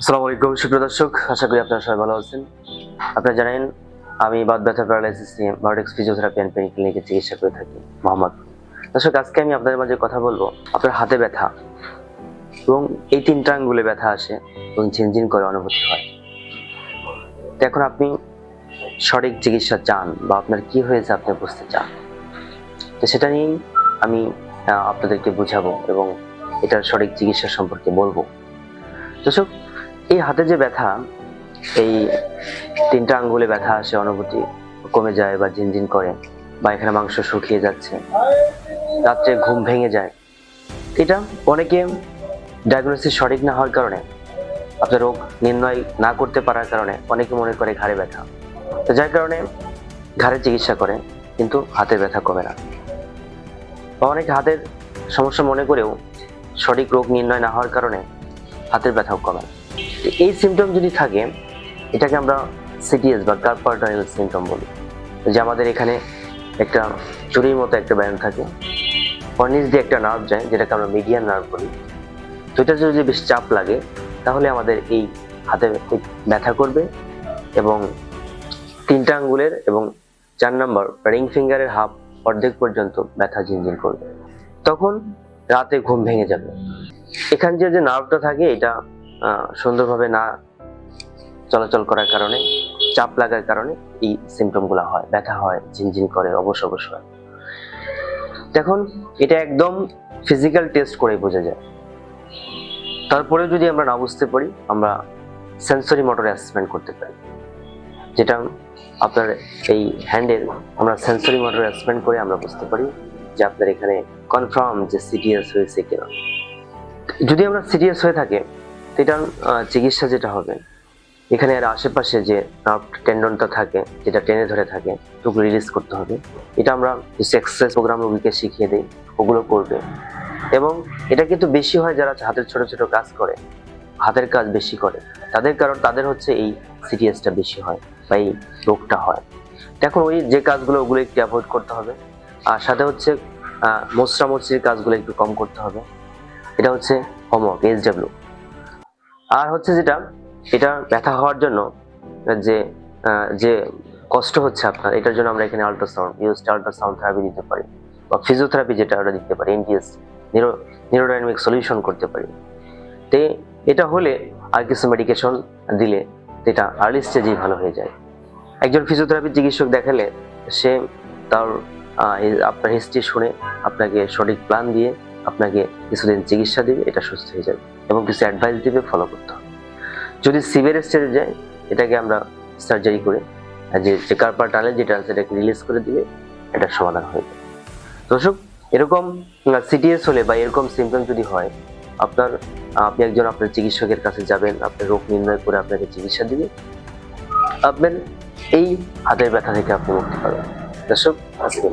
আসসালামু আলাইকুম সুপ্রিয় দর্শক, আশা করি আপনারা সবাই ভালো আছেন। আপনারা জানেন, আমি বাদ ব্যথা প্যারালাইসিস নিয়ে ভার্টেক্স ফিজিওথেরাপি অ্যান্ড পেন ক্লিনিকে চিকিৎসা করে থাকি, মোহাম্মদ। দর্শক, আজকে আমি আপনাদের মাঝে কথা বলব আপনার হাতে ব্যথা এবং এই তিনটা আঙ্গুলে ব্যথা আসে এবং ঝিনঝিন করে অনুভূতি হয়। তো এখন আপনি সঠিক চিকিৎসা চান বা আপনার কি হয়েছে আপনি বুঝতে চান? তো সেটা নিয়েই আমি আপনাদেরকে বুঝাবো এবং এটার সঠিক চিকিৎসা সম্পর্কে বলব। দর্শক, এই হাতে যে ব্যথা, এই তিনটা আঙ্গুলে ব্যথা আসে অনুভূতি কমে যায় বা ঝিনঝিন করে বা এখানে মাংস শুকিয়ে যাচ্ছে, রাত্রে ঘুম ভেঙে যায়, এটা অনেকে ডায়াগনোসিস সঠিক না হওয়ার কারণে, আপনার রোগ নির্ণয় না করতে পারার কারণে অনেকে মনে করে ঘাড়ে ব্যথা। তো যার কারণে ঘাড়ে চিকিৎসা করে, কিন্তু হাতের ব্যথা কমে না। বা অনেকে হাতের সমস্যা মনে করেও সঠিক রোগ নির্ণয় না হওয়ার কারণে হাতের ব্যথাও কমে এই সিমটম যদি থাকে, এটাকে আমরা সিটিএস বা কার্পার্টাইল সিমটম বলি। যে আমাদের এখানে একটা চুরির মতো একটা ব্যায়াম থাকে। অনিজ দিয়ে একটা নার্ভ যায়, যেটাকে আমরা মিডিয়ান নার্ভ বলি। তো এটা যদি বেশ চাপ লাগে, তাহলে আমাদের এই হাতে ব্যথা করবে এবং তিনটা আঙ্গুলের এবং চার নম্বর রিং ফিঙ্গারের হাফ অর্ধেক পর্যন্ত ব্যথা ঝিনঝিন করবে। তখন রাতে ঘুম ভেঙে যাবে। এখান যে যে নার্ভটা থাকে, এটা সুন্দরভাবে না চলাচল করার কারণে, চাপ লাগার কারণে এই সিমটমগুলো হয়। ব্যথা হয়, ঝিনঝিন করে অবশ্য অবশ্য হয়। দেখুন, এটা একদম ফিজিক্যাল টেস্ট করে বোঝা যায়। তারপরে যদি আমরা না বুঝতে পারি, আমরা সেন্সরি মোটর অ্যাসেসমেন্ট করতে পারি। যেটা আপনার এই হ্যান্ডের আমরা সেন্সরি মোটর অ্যাসেসমেন্ট করে আমরা বুঝতে পারি যে আপনার এখানে কনফার্ম যে সিটিএস হয়েছে কিনা। যদি আমরা সিরিয়াস হয়ে থাকে এটার চিকিৎসা যেটা হবে এখানে আর আশেপাশে যে নার্ভ টেন্ডনটা থাকে যেটা টেনে ধরে থাকে ওগুলো রিলিজ করতে হবে। এটা আমরা এক্সারসাইজ প্রোগ্রাম রোগীকে শিখিয়ে দিই ওগুলো করবে। এবং এটা কিন্তু বেশি হয় যারা হাতের ছোট ছোট কাজ করে হাতের কাজ বেশি করে। তাদের কারণ তাদের হচ্ছে এই সিরিয়াসটা বেশি হয় বা এই রোগটা হয়। এখন ওই যে কাজগুলো ওগুলো একটু অ্যাভয়েড করতে হবে। আর সাথে হচ্ছে আহ, মোচড়ামুচির কাজগুলো একটু কম করতে হবে। এটা হচ্ছে হোমওয়ার্ক এইচডাব্লিউ আর হচ্ছে যেটা, এটা ব্যথা হওয়ার জন্য যে যে কষ্ট হচ্ছে আপনার, এটার জন্য আমরা এখানে আল্ট্রাসাউন্ড ইউজ আল্ট্রাসাউন্ড থেরাপি দিতে পারি। বা ফিজিওথেরাপি যেটা আমরা দিতে পারি এনটিএস নিউরো নিউরোডাইনামিক সলিউশন করতে পারি। তে এটা হলে আর কিছু মেডিকেশন দিলে এটা আর্লি স্টেজেই ভালো হয়ে যায়। একজন ফিজিওথেরাপি চিকিৎসক দেখালে সে তার আপনার হিস্ট্রি শুনে আপনাকে সঠিক প্ল্যান দিয়ে আপনাকে কিছুদিন চিকিৎসা দিবে, এটা সুস্থ হয়ে যাবে এবং কিছু অ্যাডভাইস দিবে ফলো করতে হবে। যদি সিভিয়ার স্টেজে যায়, এটাকে আমরা সার্জারি করে যে যে কার্পার টানেল যেটা আছে সেটাকে রিলিজ করে দিবে এটা সমাধান হয়ে যাবে। দর্শক, এরকম সিটিএস হলে বা এরকম সিমটম যদি হয়, আপনার, আপনি একজন আপনার চিকিৎসকের কাছে যাবেন আপনার রোগ নির্ণয় করে আপনাকে চিকিৎসা দিবে, আপনার এই হাতের ব্যথা থেকে আপনি মুক্তি পাবেন। দর্শক আজকে।